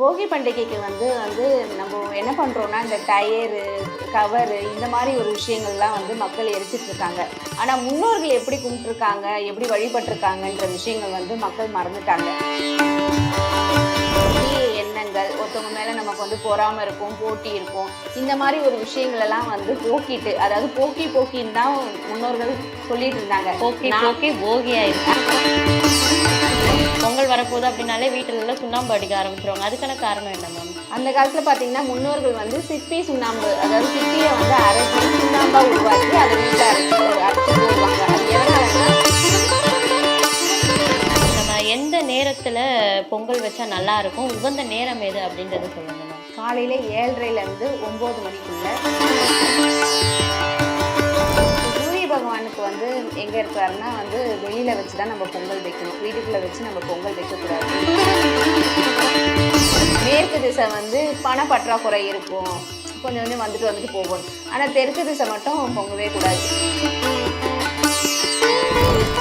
போகி பண்டிகைக்கு வந்து வந்து நம்ம என்ன பண்ணுறோன்னா இந்த டயரு கவரு இந்த மாதிரி ஒரு விஷயங்கள்லாம் வந்து மக்கள் எரிச்சிட்டு இருக்காங்க ஆனால் முன்னோர்கள் எப்படி கும்பிட்டுருக்காங்க எப்படி வழிபட்டிருக்காங்கன்ற விஷயங்கள் வந்து மக்கள் மறந்துட்டாங்க. எண்ணங்கள் ஒருத்தவங்க மேலே நமக்கு வந்து பொறாமை இருக்கும் போட்டி இருக்கும். இந்த மாதிரி ஒரு விஷயங்கள் எல்லாம் வந்து போக்கிட்டு அதாவது போக்கி போக்கின்னு தான் முன்னோர்கள் சொல்லிட்டு இருந்தாங்க போக்கி போக்கி போகி ஆயிடுச்சு வரப்போகுது அப்படின்னாலே வீட்டுல எல்லாம் சுண்ணாம்பு அடிக்க ஆரம்பிச்சிருவாங்க. அதுக்கான காரணம் என்ன மேம் அந்த காலத்துல பாத்தீங்கன்னா முன்னோர்கள் வந்து சிப்பி சுண்ணாம்பு அதாவது சிப்பியை வந்து அரைச்சி சுண்ணாம்பா உருவாக்கி அதை வீட்டில் அரைச்சி அரைச்சி போடுவாங்க. அது எதனாலன்னா நம்ம எந்த நேரத்துல பொங்கல் வச்சா நல்லா இருக்கும் உகந்த நேரம் எது அப்படின்றத சொல்லுங்க மேம் காலையில ஏழரைல இருந்து ஒன்பது மணிக்குள்ள பகவானுக்கு வந்து எங்கே இருக்காருன்னா வந்து வெளியில் வச்சு தான் நம்ம பொங்கல் வைக்கணும். வீட்டுக்குள்ளே வச்சு நம்ம பொங்கல் வைக்கக்கூடாது. மேற்கு திசை வந்து பண பற்றாக்குறை இருக்கும். கொஞ்சம் கொஞ்சம் வந்துட்டு வந்துட்டு போகும். ஆனால் தெற்கு திசை மட்டும் பொங்கவே கூடாது.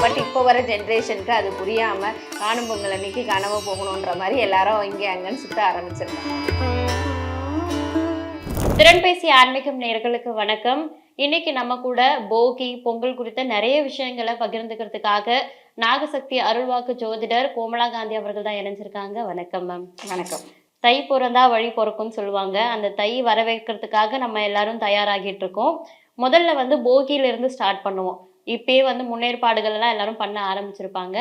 பட் இப்போ வர ஜென்ரேஷனுக்கு அது புரியாமல் காணும் பொங்கல் அன்னைக்கு கனவு போகணுன்ற மாதிரி எல்லாரும் இங்கே அங்கன்னு சுற்ற ஆரம்பிச்சிருக்காங்க. திறன்பேசி ஆன்மீகம் நேயர்களுக்கு வணக்கம். இன்னைக்கு நம்ம கூட போகி பொங்கல் குறித்த நிறைய விஷயங்களை பகிர்ந்துக்கிறதுக்காக நாகசக்தி அருள்வாக்கு ஜோதிடர் கோமலா காந்தி அவர்கள் தான் இணைஞ்சிருக்காங்க. வணக்கம் மேம் வணக்கம். தை பிறந்தா வழி பிறக்கும்னு சொல்லுவாங்க. அந்த தை வரவேற்கிறதுக்காக நம்ம எல்லாரும் தயாராகிட்டு இருக்கோம். முதல்ல வந்து போகியில இருந்து ஸ்டார்ட் பண்ணுவோம். இப்பயே வந்து முன்னேற்பாடுகள் எல்லாம் எல்லாரும் பண்ண ஆரம்பிச்சிருப்பாங்க.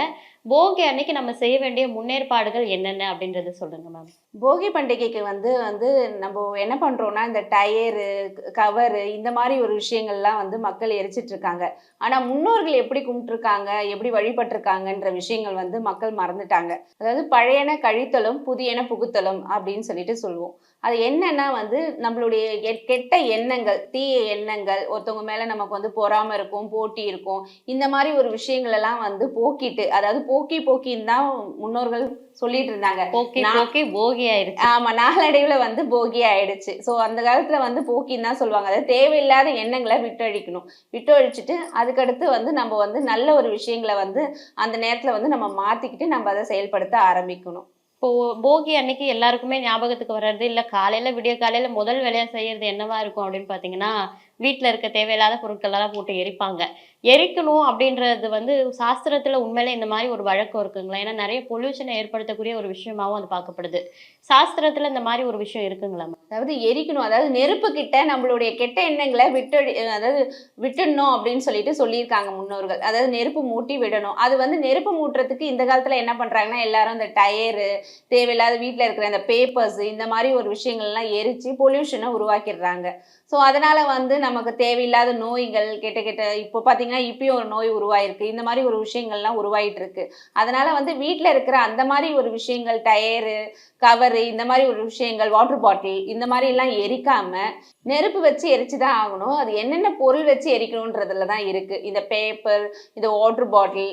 போகி அன்னைக்கு நம்ம செய்ய வேண்டிய முன்னேற்பாடுகள் என்னென்ன அப்படின்றத சொல்லுங்க மேம் போகி பண்டிகைக்கு வந்து வந்து நம்ம என்ன பண்றோம்னா இந்த டயரு கவரு இந்த மாதிரி ஒரு விஷயங்கள்லாம் வந்து மக்கள் எரிச்சிட்டு இருக்காங்க ஆனா முன்னோர்கள் எப்படி கும்பிட்டுருக்காங்க எப்படி வழிபட்டிருக்காங்கன்ற விஷயங்கள் வந்து மக்கள் மறந்துட்டாங்க. அதாவது பழையன கழித்தலும் புதியன புகுத்தலும் அப்படின்னு சொல்லிட்டு சொல்லுவோம். அது என்னன்னா வந்து நம்மளுடைய கெட்ட எண்ணங்கள் தீய எண்ணங்கள் ஒருத்தவங்க மேல நமக்கு வந்து பொறாமை இருக்கும் போட்டி இருக்கும். இந்த மாதிரி ஒரு விஷயங்கள் எல்லாம் வந்து போக்கிட்டு அதாவது போக்கி போக்கின்னு தான் முன்னோர்கள் சொல்லிட்டு இருந்தாங்க. போக்கி போகி ஆயிருச்சு ஆமா நாளடைவுல வந்து போகி ஆயிடுச்சு. சோ அந்த காலத்துல வந்து போக்கின்னு தான் சொல்லுவாங்க. அதாவது தேவையில்லாத எண்ணங்களை விட்டொழிக்கணும். விட்டொழிச்சிட்டு அதுக்கடுத்து வந்து நம்ம வந்து நல்ல ஒரு விஷயங்களை வந்து அந்த நேரத்துல வந்து நம்ம மாத்திக்கிட்டு நம்ம அதை செயல்படுத்த ஆரம்பிக்கணும். இப்போ போகி அன்னைக்கு எல்லாருக்குமே ஞாபகத்துக்கு வர்றது இல்ல காலையில விடிய காலையில முதல் வேலையா செய்யறது என்னவா இருக்கும் அப்படின்னு பாத்தீங்கன்னா வீட்டில் இருக்க தேவையில்லாத பொருட்களெல்லாம் போட்டு எரிப்பாங்க. எரிக்கணும் அப்படின்றது வந்து சாஸ்திரத்துல உண்மையிலே இந்த மாதிரி ஒரு வழக்கம் இருக்குங்களா? ஏன்னா நிறைய பொல்யூஷனை ஏற்படுத்தக்கூடிய ஒரு விஷயமாவும் அது பார்க்கப்படுது. சாஸ்திரத்துல இந்த மாதிரி ஒரு விஷயம் இருக்குங்களா அதாவது எரிக்கணும். அதாவது நெருப்பு கிட்ட நம்மளுடைய கெட்ட எண்ணங்களை விட்டு அதாவது விட்டுடணும் அப்படின்னு சொல்லிட்டு சொல்லியிருக்காங்க முன்னோர்கள். அதாவது நெருப்பு மூட்டி விடணும். அது வந்து நெருப்பு மூட்டுறதுக்கு இந்த காலத்துல என்ன பண்றாங்கன்னா எல்லாரும் இந்த டயரு தேவையில்லாத வீட்டில் இருக்கிற இந்த பேப்பர்ஸ் இந்த மாதிரி ஒரு விஷயங்கள்லாம் எரிச்சு பொல்யூஷனை உருவாக்கிடுறாங்க. ஸோ அதனால் வந்து நமக்கு தேவையில்லாத நோய்கள் கெட்ட கெட்ட இப்போ பார்த்தீங்கன்னா இப்பயும் ஒரு நோய் உருவாயிருக்கு. இந்த மாதிரி ஒரு விஷயங்கள்லாம் உருவாயிட்டு இருக்கு அதனால் வந்து வீட்டில் இருக்கிற அந்த மாதிரி ஒரு விஷயங்கள் டயரு கவரு இந்த மாதிரி ஒரு விஷயங்கள் வாட்டர் பாட்டில் இந்த மாதிரிலாம் எரிக்காமல் எரிக்காம நெருப்பு வச்சு எரிச்சு தான் ஆகணும். அது என்னென்ன பொருள் வச்சு எரிக்கணுன்றதுல தான் இருக்குது இந்த பேப்பர் இந்த வாட்டர் பாட்டில்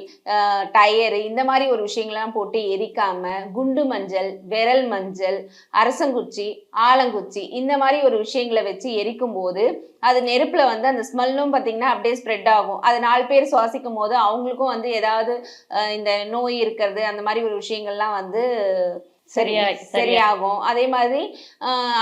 டயரு இந்த மாதிரி ஒரு விஷயங்கள்லாம் போட்டு எரிக்காம குண்டு மஞ்சள் விரல் மஞ்சள் அரசங்குச்சி ஆலங்குச்சி இந்த மாதிரி ஒரு விஷயங்களை வச்சு எரிக்கும் போது அது நெருப்புல வந்து அந்த ஸ்மெல்லும் பார்த்தீங்கன்னா அப்படியே ஸ்ப்ரெட் ஆகும். அது நாலு பேர் சுவாசிக்கும் போது அவங்களுக்கும் வந்து ஏதாவது இந்த நோய் இருக்கிறது அந்த மாதிரி ஒரு விஷயங்கள்லாம் வந்து சரி சரியா- சரியா- சரியாகும். அதே மாதிரி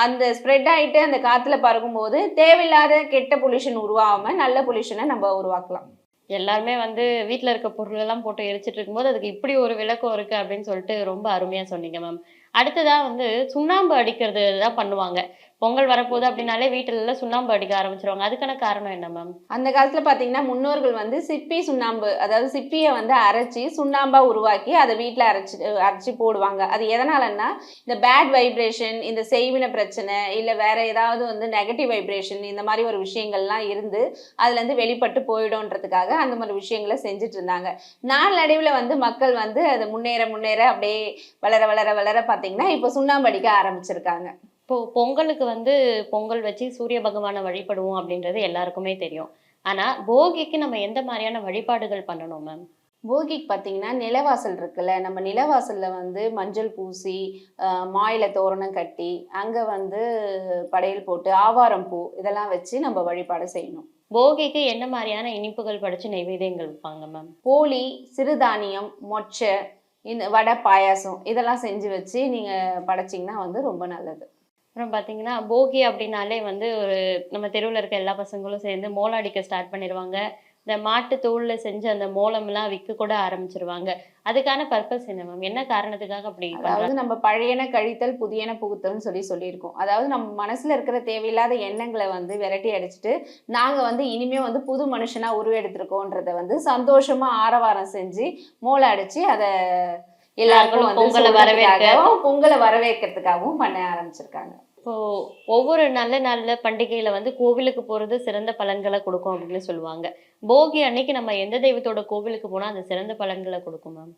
அந்த ஸ்ப்ரெட் ஆயிட்டு அந்த காத்துல பறக்கும்போது தேவையில்லாத கெட்ட பொல்யூஷன் உருவாகாம நல்ல பொல்யூஷனை நம்ம உருவாக்கலாம். எல்லாருமே வந்து வீட்ல இருக்க பொருள் எல்லாம் போட்டு எரிச்சிட்டு இருக்கும்போது அதுக்கு இப்படி ஒரு விளக்கம் இருக்கு அப்படின்னு சொல்லிட்டு ரொம்ப அருமையா சொன்னீங்க மேம் அடுத்ததா வந்து சுண்ணாம்பு அடிக்கிறது தான் பண்ணுவாங்க. பொங்கல் வரப்போகுது அப்படின்னாலே வீட்டுல எல்லாம் சுண்ணாம்பு அடிக்க ஆரம்பிச்சிருவாங்க. அதுக்கான காரணம் என்ன மேம் அந்த காலத்துல பாத்தீங்கன்னா முன்னோர்கள் வந்து சிப்பி சுண்ணாம்பு அதாவது சிப்பியை வந்து அரைச்சி சுண்ணாம்பா உருவாக்கி அதை வீட்டில் அரைச்சி அரைச்சி போடுவாங்க. அது எதனாலன்னா இந்த பேட் வைப்ரேஷன் இந்த செய்வின பிரச்சனை இல்ல வேற ஏதாவது வந்து நெகட்டிவ் வைப்ரேஷன் இந்த மாதிரி ஒரு விஷயங்கள்லாம் இருந்து அதுல இருந்து வெளிப்பட்டு போயிடும்ன்றதுக்காக அந்த மாதிரி விஷயங்களை செஞ்சுட்டு இருந்தாங்க. நாளடைவுல வந்து மக்கள் வந்து அது முன்னேற முன்னேற அப்படியே வளர வளர வளர பாத்தீங்கன்னா இப்போ சுண்ணாம்பு அடிக்க ஆரம்பிச்சிருக்காங்க. இப்போ பொங்கலுக்கு வந்து பொங்கல் வச்சு சூரிய பகவானை வழிபடுவோம் அப்படின்றது எல்லாருக்குமே தெரியும். ஆனா போகிக்கு நம்ம எந்த மாதிரியான வழிபாடுகள் பண்ணணும் மேம்? போகிக்கு பார்த்தீங்கன்னா நிலவாசல் இருக்குல்ல நம்ம நிலவாசல்ல வந்து மஞ்சள் பூசி மாயில தோரணம் கட்டி அங்க வந்து படையல் போட்டு ஆவாரம் பூ இதெல்லாம் வச்சு நம்ம வழிபாடு செய்யணும். போகிக்கு என்ன மாதிரியான இனிப்புகள் படிச்சு நைவேத்தியங்கள் வைப்பாங்க மேம்? போலி சிறுதானியம் மொச்சை இந்த வடை பாயாசம் இதெல்லாம் செஞ்சு வச்சு நீங்கள் படைச்சிங்கன்னா வந்து ரொம்ப நல்லது. அப்புறம் பார்த்தீங்கன்னா போகி அப்படின்னாலே வந்து ஒரு நம்ம தெருவில் இருக்க எல்லா பசங்களும் சேர்ந்து மோளம் அடிக்க ஸ்டார்ட் பண்ணிடுவாங்க இந்த மாட்டு தோல்ல செஞ்ச அந்த மோளம்லாம் விற்க கூட ஆரம்பிச்சிருவாங்க. அதுக்கான பர்பஸ் என்ன மேம் என்ன காரணத்துக்காக அப்படி அதாவது நம்ம பழையன கழித்தல் புதியன புகுத்தல்னு சொல்லி சொல்லியிருக்கோம். அதாவது நம்ம மனசுல இருக்கிற தேவையில்லாத எண்ணங்களை வந்து விரட்டி அடிச்சுட்டு நாங்க வந்து இனிமே வந்து புது மனுஷனா உருவெடுத்திருக்கோன்றத வந்து சந்தோஷமா ஆரவாரம் செஞ்சு மோளை அடிச்சு அதை எல்லாருக்கும் பொங்கலை வரவேற்க. சொல்றதுக்காகவும், பொங்கலை வரவேற்கிறதுக்காகவும் பண்ண ஆரம்பிச்சிருக்காங்க. இப்போ ஒவ்வொரு நல்ல நல்ல பண்டிகையில வந்து கோவிலுக்கு போறது சிறந்த பலன்களை கொடுக்கும் அப்படின்னு சொல்லுவாங்க. போகி அன்னைக்கு நம்ம எந்த தெய்வத்தோட கோவிலுக்கு போனா அந்த சிறந்த பலன்களை கொடுக்கும் மேம்?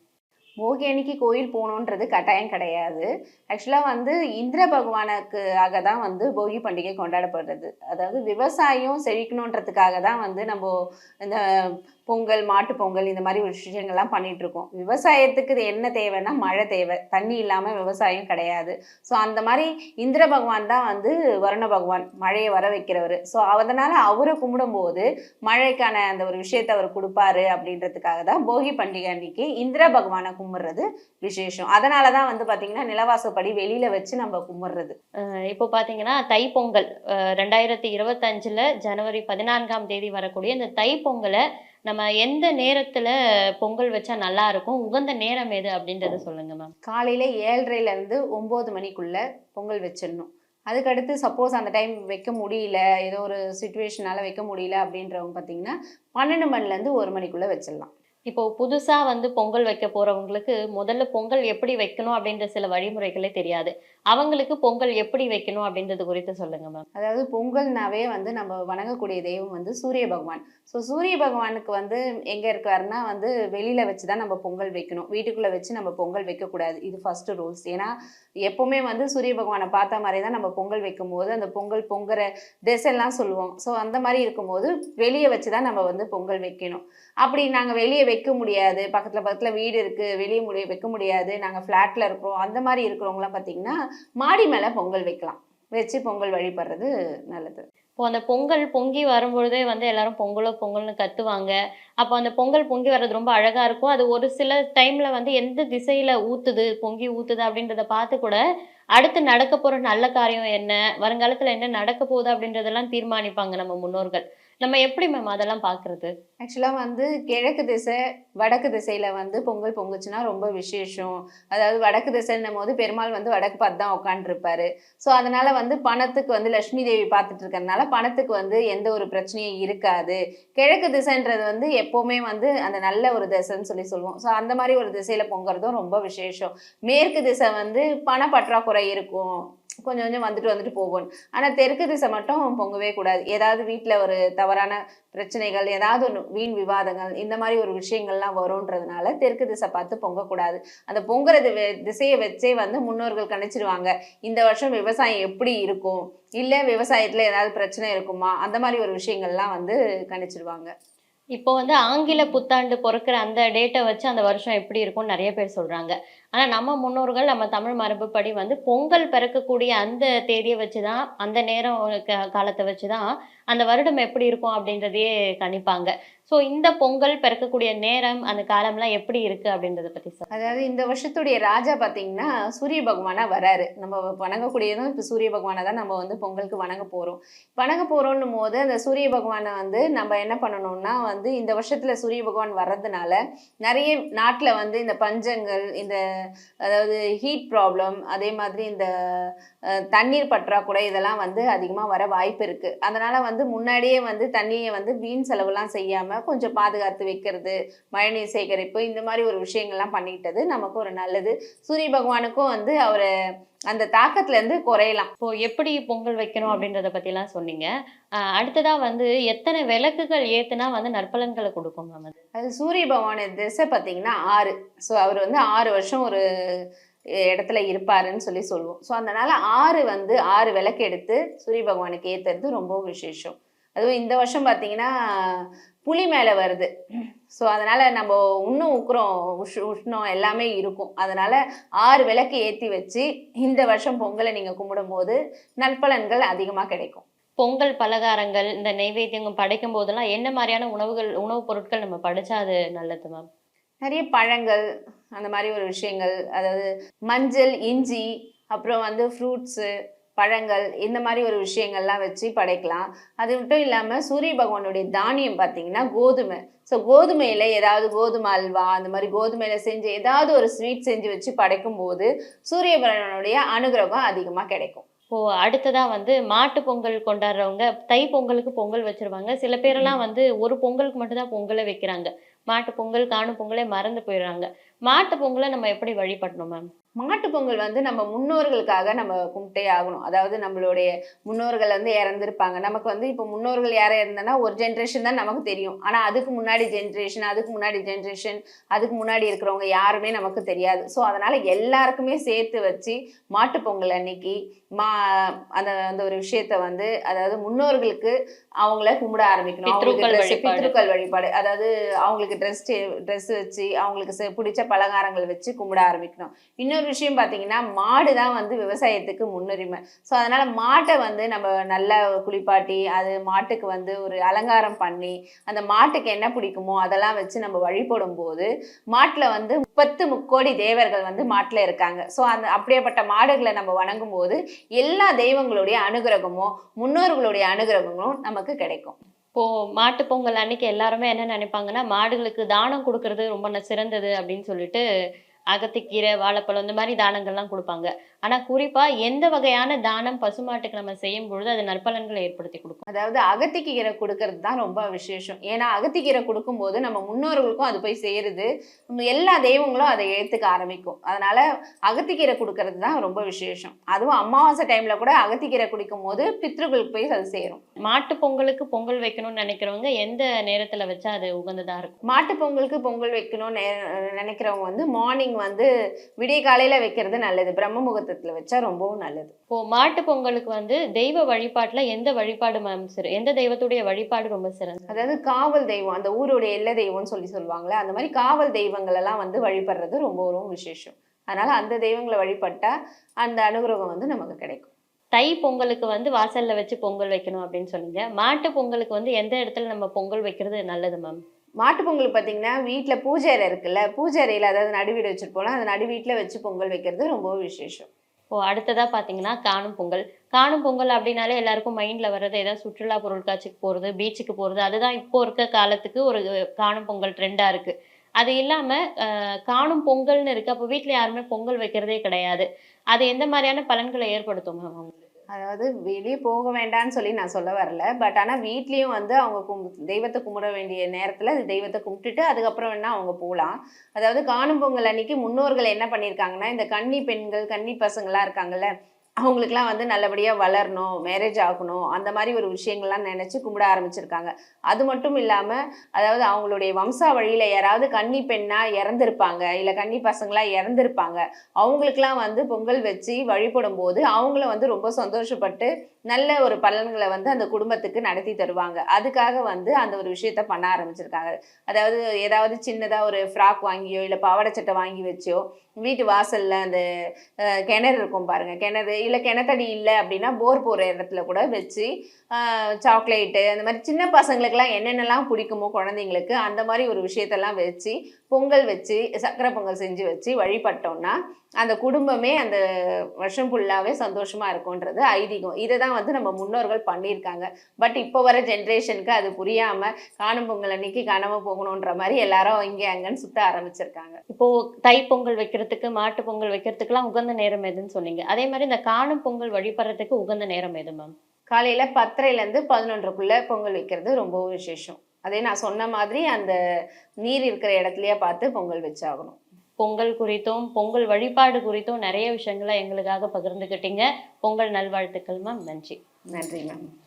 போகி அன்னைக்கு கோயில் போகணுன்றது கட்டாயம் கிடையாது. ஆக்சுவலாக வந்து இந்திர பகவானுக்காக தான் வந்து போகி பண்டிகை கொண்டாடப்படுறது. அதாவது விவசாயம் செழிக்கணுன்றதுக்காக தான் வந்து நம்ம இந்த பொங்கல் மாட்டு பொங்கல் இந்த மாதிரி ஒரு விஷயங்கள்லாம் பண்ணிகிட்ருக்கோம் விவசாயத்துக்கு இது என்ன தேவைன்னா மழை தேவை. தண்ணி இல்லாமல் விவசாயம் கிடையாது. ஸோ அந்த மாதிரி இந்திர பகவான் தான் வந்து வருண பகவான் மழையை வர வைக்கிறவர். ஸோ அதனால் அவரை கும்பிடும்போது மழைக்கான அந்த ஒரு விஷயத்தை அவர் கொடுப்பாரு அப்படின்றதுக்காக தான் போகி பண்டிகை அன்னைக்கு இந்திர பகவானை கும்பிடுறது விசேஷம். அதனால தான் வந்து பார்த்தீங்கன்னா நிலவாசப்படி வெளியில வச்சு நம்ம கும்பிடுறது இப்போ பாத்தீங்கன்னா தைப்பொங்கல் ரெண்டாயிரத்தி இருபத்தஞ்சுல ஜனவரி பதினான்காம் தேதி வரக்கூடிய இந்த தைப்பொங்கலை நம்ம எந்த நேரத்துல பொங்கல் வச்சா நல்லா இருக்கும் உகந்த நேரம் எது அப்படின்றத சொல்லுங்க மேம் காலையில ஏழரைல இருந்து ஒன்பது மணிக்குள்ள பொங்கல் வச்சிடணும். அதுக்கடுத்து சப்போஸ் அந்த டைம் வைக்க முடியல ஏதோ ஒரு சுச்சுவேஷனால வைக்க முடியல அப்படின்றவங்க பார்த்தீங்கன்னா பன்னெண்டு மணிலேருந்து ஒரு மணிக்குள்ள வச்சிடலாம். இப்போ புதுசா வந்து பொங்கல் வைக்க போறவங்களுக்கு முதல்ல பொங்கல் எப்படி வைக்கணும் அப்படின்ற சில வழிமுறைகளே தெரியாது. அவங்களுக்கு பொங்கல் எப்படி வைக்கணும் அப்படின்றது குறித்து சொல்லுங்க மேம் அதாவது பொங்கல்னாவே வந்து நம்ம வணங்கக்கூடிய தெய்வம் வந்து சூரிய பகவான். ஸோ சூரிய பகவானுக்கு வந்து எங்கே இருக்காருன்னா வந்து வெளியில் வச்சு தான் நம்ம பொங்கல் வைக்கணும். வீட்டுக்குள்ளே வச்சு நம்ம பொங்கல் வைக்கக்கூடாது. இது ஃபர்ஸ்ட் ரூல்ஸ் ஏன்னா எப்போவுமே வந்து சூரிய பகவானை பார்த்த மாதிரி தான் நம்ம பொங்கல் வைக்கும்போது அந்த பொங்கல் பொங்குற திசைலாம் சொல்லுவோம். ஸோ அந்த மாதிரி இருக்கும்போது வெளியே வச்சு தான் நம்ம வந்து பொங்கல் வைக்கணும். அப்படி நாங்கள் வெளியே வைக்க முடியாது. பக்கத்தில் பக்கத்தில் வீடு இருக்குது வெளியே முடிய வைக்க முடியாது. நாங்கள் ஃப்ளாட்டில் இருக்கிறோம். அந்த மாதிரி இருக்கிறவங்களாம் பார்த்தீங்கன்னா மாடி மேலே பொங்கல் வைக்கலாம். வச்சு பொங்கல் வழிபடுறது நல்லது. இப்போ அந்த பொங்கல் பொங்கி வரும்பொழுதே வந்து எல்லாரும் பொங்கலோ பொங்கல்னு கத்துவாங்க. அப்போ அந்த பொங்கல் பொங்கி வர்றது ரொம்ப அழகா இருக்கும். அது ஒரு சில டைம்ல வந்து எந்த திசையில ஊத்துது பொங்கி ஊத்துது அப்படின்றத பார்த்து கூட அடுத்து நடக்க போற நல்ல காரியம் என்ன? வருங்காலத்துல என்ன நடக்க போகுது அப்படின்றதெல்லாம் தீர்மானிப்பாங்க நம்ம முன்னோர்கள். நம்ம எப்படி மேம் அதெல்லாம் பார்க்கறது ஆக்சுவலாக வந்து கிழக்கு திசை வடக்கு திசையில் வந்து பொங்கல் பொங்குச்சுன்னா ரொம்ப விசேஷம். அதாவது வடக்கு திசைன்னும் போது பெருமாள் வந்து வடக்கு பார்த்து தான் உட்காந்துருப்பாரு ஸோ அதனால் வந்து பணத்துக்கு வந்து லட்சுமி தேவி பார்த்துட்டு இருக்கிறதுனால பணத்துக்கு வந்து எந்த ஒரு பிரச்சனையும் இருக்காது. கிழக்கு திசைன்றது வந்து எப்போவுமே வந்து அந்த நல்ல ஒரு திசைன்னு சொல்லி சொல்லுவோம். ஸோ அந்த மாதிரி ஒரு திசையில் பொங்குறதும் ரொம்ப விசேஷம். மேற்கு திசை வந்து பண பற்றாக்குறை இருக்கும். கொஞ்சம் கொஞ்சம் வந்துட்டு வந்துட்டு போகும். ஆனால் தெற்கு திசை மட்டும் பொங்கவே கூடாது. ஏதாவது வீட்டில் ஒரு தவறான பிரச்சனைகள் ஏதாவது ஒன்று வீண் விவாதங்கள் இந்த மாதிரி ஒரு விஷயங்கள்லாம் வரும்ன்றதுனால தெற்கு திசை பார்த்து பொங்கக்கூடாது. அந்த பொங்குறது திசையை வச்சே வந்து முன்னோர்கள் கணிச்சிருவாங்க. இந்த வருஷம் விவசாயம் எப்படி இருக்கும்? இல்லை விவசாயத்தில் ஏதாவது பிரச்சனை இருக்குமா? அந்த மாதிரி ஒரு விஷயங்கள்லாம் வந்து கணிச்சிருவாங்க. இப்போ வந்து ஆங்கில புத்தாண்டு பிறக்கிற அந்த டேட்டை வச்சு அந்த வருஷம் எப்படி இருக்கும்னு நிறைய பேர் சொல்கிறாங்க ஆனா நம்ம முன்னோர்கள் நம்ம தமிழ் மரபுப்படி வந்து பொங்கல் பிறக்கக்கூடிய அந்த தேதியை வச்சுதான் அந்த நேரம் க- காலத்தை வச்சுதான் அந்த வருடம் எப்படி இருக்கும் அப்படின்றதையே கணிப்பாங்க. ஸோ இந்த பொங்கல் பிறக்கக்கூடிய நேரம் அந்த காலம்லாம் எப்படி இருக்கு அப்படின்றத பத்தி சார் அதாவது இந்த வருஷத்துடைய ராஜா பார்த்தீங்கன்னா சூரிய பகவானா வராரு. நம்ம வணங்கக்கூடியதும் இப்போ சூரிய பகவானை தான் நம்ம வந்து பொங்கலுக்கு வணங்க போகிறோம் வணங்க போகிறோன்னும் போது அந்த சூரிய பகவானை வந்து நம்ம என்ன பண்ணணும்னா வந்து இந்த வருஷத்தில் சூரிய பகவான் வர்றதுனால நிறைய நாட்டில் வந்து இந்த பஞ்சங்கள் இந்த அதாவது ஹீட் ப்ராப்ளம் அதே மாதிரி இந்த தண்ணீர் பற்றாக்குறை இதெல்லாம் வந்து அதிகமாக வர வாய்ப்பு இருக்குது அதனால் வந்து முன்னாடியே வந்து தண்ணியை வந்து வீண் செலவுலாம் செய்யாமல் கொஞ்சம் பாதுகாத்து வைக்கிறது மழைநீர் சேகரிப்பு இந்த மாதிரி ஒரு விஷயங்கள்லாம் பண்ணிக்கிட்டது நமக்கு ஒரு நல்லது. சூரிய பகவானுக்கும் வந்து அவர் அந்த தாக்கத்துல இருந்து குறையலாம். இப்போ எப்படி பொங்கல் வைக்கணும் அப்படின்றத பத்தி எல்லாம் சொன்னீங்க. ஆஹ் அடுத்ததா வந்து எத்தனை விளக்குகள் ஏத்துனா வந்து நற்பலன்களை கொடுக்கும் மேம் அது சூரிய பகவான திசை பார்த்தீங்கன்னா ஆறு. ஸோ அவர் வந்து ஆறு வருஷம் ஒரு இடத்துல இருப்பாருன்னு சொல்லி சொல்லுவோம். ஸோ அதனால ஆறு வந்து ஆறு விளக்கு எடுத்து சூரிய பகவானுக்கு ஏத்துறது ரொம்ப விசேஷம். அதுவும் இந்த வருஷம் பார்த்தீங்கன்னா புலி மேலே வருது. ஸோ அதனால நம்ம இன்னும் உக்குறோம் உஷ் உஷ்ணம் எல்லாமே இருக்கும். அதனால ஆறு விளக்கு ஏற்றி வச்சு இந்த வருஷம் பொங்கலை நீங்கள் கும்பிடும்போது நற்பலன்கள் அதிகமாக கிடைக்கும். பொங்கல் பலகாரங்கள் இந்த நெய்வேத்தியங்கள் படைக்கும் போதெல்லாம் என்ன மாதிரியான உணவுகள் உணவுப் பொருட்கள் நம்ம படைச்சா அது நல்லது மேம்? நிறைய பழங்கள் அந்த மாதிரி ஒரு விஷயங்கள். அதாவது மஞ்சள் இஞ்சி அப்புறம் வந்து ஃப்ரூட்ஸு பழங்கள் இந்த மாதிரி ஒரு விஷயங்கள்லாம் வச்சு படைக்கலாம். அது மட்டும் இல்லாமல் சூரிய பகவானுடைய தானியம் பார்த்தீங்கன்னா கோதுமை. ஸோ கோதுமையில் ஏதாவது கோதுமை அல்வா அந்த மாதிரி கோதுமையில செஞ்சு ஏதாவது ஒரு ஸ்வீட் செஞ்சு வச்சு படைக்கும் போது சூரிய பகவானுடைய அனுகிரகம் அதிகமாக கிடைக்கும். இப்போ அடுத்ததா வந்து மாட்டு பொங்கல் கொண்டாடுறவங்க தை பொங்கலுக்கு பொங்கல் வச்சிருவாங்க. சில பேரெல்லாம் வந்து ஒரு பொங்கலுக்கு மட்டும்தான் பொங்கலை வைக்கிறாங்க. மாட்டு பொங்கல் காணும் பொங்கலே மறந்து போயிடுறாங்க. மாட்டு பொங்கலை நம்ம எப்படி வழிபடணும் மேம் மாட்டு பொங்கல் வந்து நம்ம முன்னோர்களுக்காக நம்ம கும்பிட்டே ஆகணும். அதாவது நம்மளுடைய முன்னோர்கள் வந்து இறந்துருப்பாங்க. நமக்கு வந்து இப்போ முன்னோர்கள் யாரும் இருந்தனா ஒரு ஜென்ரேஷன் தான் நமக்கு தெரியும். ஆனால் அதுக்கு முன்னாடி ஜென்ரேஷன் அதுக்கு முன்னாடி ஜென்ரேஷன் அதுக்கு முன்னாடி இருக்கிறவங்க யாருமே நமக்கு தெரியாது. ஸோ அதனால எல்லாருக்குமே சேர்த்து வச்சு மாட்டு பொங்கல் அன்னைக்கு மா அந்த அந்த ஒரு விஷயத்த வந்து அதாவது முன்னோர்களுக்கு அவங்கள கும்பிட ஆரம்பிக்கணும். அவங்களுக்கு. பித்ருக்கள் வழிபாடு. அதாவது அவங்களுக்கு ட்ரெஸ் ட்ரெஸ் வச்சு அவங்களுக்கு பிடிச்ச பலகாரங்கள் வச்சு கும்பிட ஆரம்பிக்கணும். இன்னொரு விஷயம் பார்த்தீங்கன்னா மாடு தான் வந்து விவசாயத்துக்கு முன்னுரிமை. ஸோ அதனால் மாட்டை வந்து நம்ம நல்லா குளிப்பாட்டி அது மாட்டுக்கு வந்து ஒரு அலங்காரம் பண்ணி அந்த மாட்டுக்கு என்ன பிடிக்குமோ அதெல்லாம் வச்சு நம்ம வழிபடும் போது மாட்டில் வந்து முப்பத்து முக்கோடி தேவர்கள் வந்து மாட்டில் இருக்காங்க. ஸோ அந்த அப்படியேப்பட்ட மாடுகளை நம்ம வணங்கும் போது எல்லா தெய்வங்களுடைய அனுகிரகமும் முன்னோர்களுடைய அனுகிரகமும் நமக்கு கிடைக்கும். இப்போ மாட்டு பொங்கல் அன்னைக்கு எல்லாருமே என்ன நினைப்பாங்கன்னா மாடுகளுக்கு தானம் கொடுக்கறது ரொம்ப சிறந்தது அப்படின்னு சொல்லிட்டு அகத்திக்கீரை வாழைப்பழம் இந்த மாதிரி தானங்கள்லாம் கொடுப்பாங்க. ஆனா குறிப்பா எந்த வகையான தானம் பசுமாட்டுக்கு நம்ம செய்யும் பொழுது அது நற்பலன்களை ஏற்படுத்தி கொடுக்கும். அதாவது அகத்திக்கீரை கொடுக்கறது தான் ரொம்ப விசேஷம். ஏன்னா அகத்திக்கீரை கொடுக்கும்போது நம்ம முன்னோர்களுக்கும் அது போய் சேருது. எல்லா தெய்வங்களும் அதை ஏற்றுக்க ஆரம்பிக்கும். அதனால அகத்திக்கீரை கொடுக்கறது தான் ரொம்ப விசேஷம். அதுவும் அமாவாசை டைம்ல கூட அகத்திக்கீரை குடிக்கும் போது பித்ருக்களுக்கு போய் அது சேரும். மாட்டு பொங்கலுக்கு பொங்கல் வைக்கணும்னு நினைக்கிறவங்க எந்த நேரத்துல வச்சா அது உகந்ததா இருக்கும்? மாட்டு பொங்கலுக்கு பொங்கல் வைக்கணும்னு நினைக்கிறவங்க வந்து மார்னிங் வந்து விடிய காலையில வைக்கிறது நல்லது. பிரம்ம முகூர்த்தத்துல வச்சா ரொம்பவும் நல்லது. இப்போ மாட்டு பொங்கலுக்கு வந்து தெய்வ வழிபாட்டுல எந்த வழிபாடு மேம் சிறு எந்த தெய்வத்துடைய வழிபாடு ரொம்ப சிறந்தது? அதாவது காவல் தெய்வம் அந்த ஊருடைய எல்லை தெய்வம்னு சொல்லி சொல்லுவாங்களே அந்த மாதிரி காவல் தெய்வங்கள் எல்லாம் வந்து வழிபடுறது ரொம்ப ரொம்ப விசேஷம். அதனால அந்த தெய்வங்களை வழிபட்டா அந்த அனுகிரகம் வந்து நமக்கு கிடைக்கும். தை பொங்கலுக்கு வந்து வாசல்ல வச்சு பொங்கல் வைக்கணும் அப்படின்னு சொன்னீங்க. மாட்டு பொங்கலுக்கு வந்து எந்த இடத்துல நம்ம பொங்கல் வைக்கிறது நல்லது மேம்? மாட்டு பொங்கல் பார்த்தீங்கன்னா வீட்டில் பூஜை அறை இருக்குல்ல பூஜை அறையில் அதாவது நடுவீடு வச்சுருப்போம்ல அந்த நடு வீட்டில் வச்சு பொங்கல் வைக்கிறது ரொம்ப விசேஷம். இப்போ அடுத்ததா பாத்தீங்கன்னா காணும் பொங்கல். காணும் பொங்கல் அப்படின்னாலே எல்லாருக்கும் மைண்ட்ல வர்றது ஏதாவது சுற்றுலா பொருட்காட்சிக்கு போறது பீச்சுக்கு போறது அதுதான் இப்போ இருக்க காலத்துக்கு ஒரு காணும் பொங்கல் ட்ரெண்டா இருக்கு. அது இல்லாம காணும் பொங்கல்னு இருக்கு. அப்போ வீட்டுல யாருமே பொங்கல் வைக்கிறதே கிடையாது. அது எந்த மாதிரியான பலன்களை ஏற்படுத்தும் மேம் அவங்களுக்கு? அதாவது வெளியே போக வேண்டாம்னு சொல்லி நான் சொல்ல வரல. பட் ஆனால் வீட்லேயும் வந்து அவங்க கும் தெய்வத்தை கும்பிட வேண்டிய நேரத்தில் தெய்வத்தை கும்பிட்டுட்டு அதுக்கப்புறம் வேணால் அவங்க போகலாம் அதாவது காணும் பொங்கல் அன்னைக்கு முன்னோர்கள் என்ன பண்ணியிருக்காங்கன்னா இந்த கன்னி பெண்கள் கன்னி பசங்களாம் இருக்காங்கல்ல அவங்களுக்குலாம் வந்து நல்லபடியாக வளரணும் மேரேஜ் ஆகணும் அந்த மாதிரி ஒரு விஷயங்கள்லாம் நினச்சி கும்பிட ஆரம்பிச்சிருக்காங்க. அது மட்டும் இல்லாமல் அதாவது அவங்களுடைய வம்சா வழியில் யாராவது கன்னி பெண்ணாக இறந்துருப்பாங்க இல்லை கன்னி பசங்களாக இறந்துருப்பாங்க அவங்களுக்குலாம் வந்து பொங்கல் வச்சு வழிபடும் போது அவங்களும் வந்து ரொம்ப சந்தோஷப்பட்டு நல்ல ஒரு பலன்களை வந்து அந்த குடும்பத்துக்கு நடத்தி தருவாங்க. அதுக்காக வந்து அந்த ஒரு விஷயத்த பண்ண ஆரம்பிச்சிருக்காங்க. அதாவது ஏதாவது சின்னதாக ஒரு ஃப்ராக் வாங்கியோ இல்லை பாவாடை சட்டை வாங்கி வச்சோ வீட்டு வாசலில் அந்த கிணறு இருக்கும் பாருங்கள் கிணறு இல்லை கிணத்தடி இல்லை அப்படின்னா போர் போகிற இடத்துல கூட வச்சு சாக்லேட்டு அந்த மாதிரி சின்ன பசங்களுக்கெல்லாம் என்னென்னலாம் பிடிக்குமோ குழந்தைங்களுக்கு அந்த மாதிரி ஒரு விஷயத்தெல்லாம் வச்சு பொங்கல் வச்சு சக்கரை பொங்கல் செஞ்சு வச்சு வழிபட்டோம்னா அந்த குடும்பமே அந்த வருஷம் ஃபுல்லாகவே சந்தோஷமா இருக்கும்ன்றது ஐதீகம். இதை தான் வந்து நம்ம முன்னோர்கள் பண்ணியிருக்காங்க. பட் இப்போ வர ஜென்ரேஷனுக்கு அது புரியாம காணும் பொங்கல் அன்னைக்கு காணாம போகணுன்ற மாதிரி எல்லாரும் இங்கே அங்கன்னு சுத்த ஆரம்பிச்சிருக்காங்க. இப்போ தை பொங்கல் வைக்கிறதுக்கு மாட்டு பொங்கல் வைக்கிறதுக்குலாம் உகந்த நேரம் எதுன்னு சொன்னீங்க. அதே மாதிரி இந்த காணும் பொங்கல் வழிபடுறதுக்கு உகந்த நேரம் எது மேம் காலையில பத்தரைலேருந்து பதினொன்றுக்குள்ள பொங்கல் வைக்கிறது ரொம்ப விசேஷம். அதே நான் சொன்ன மாதிரி அந்த நீர் இருக்கிற இடத்துலயே பார்த்து பொங்கல் வச்சாகணும். பொங்கல் குறித்தும் பொங்கல் வழிபாடு குறித்தும் நிறைய விஷயங்களை எங்களுக்காக பகிர்ந்துக்கிட்டீங்க பொங்கல் நல்வாழ்த்துக்கள் மேம் நன்றி. நன்றி மேம்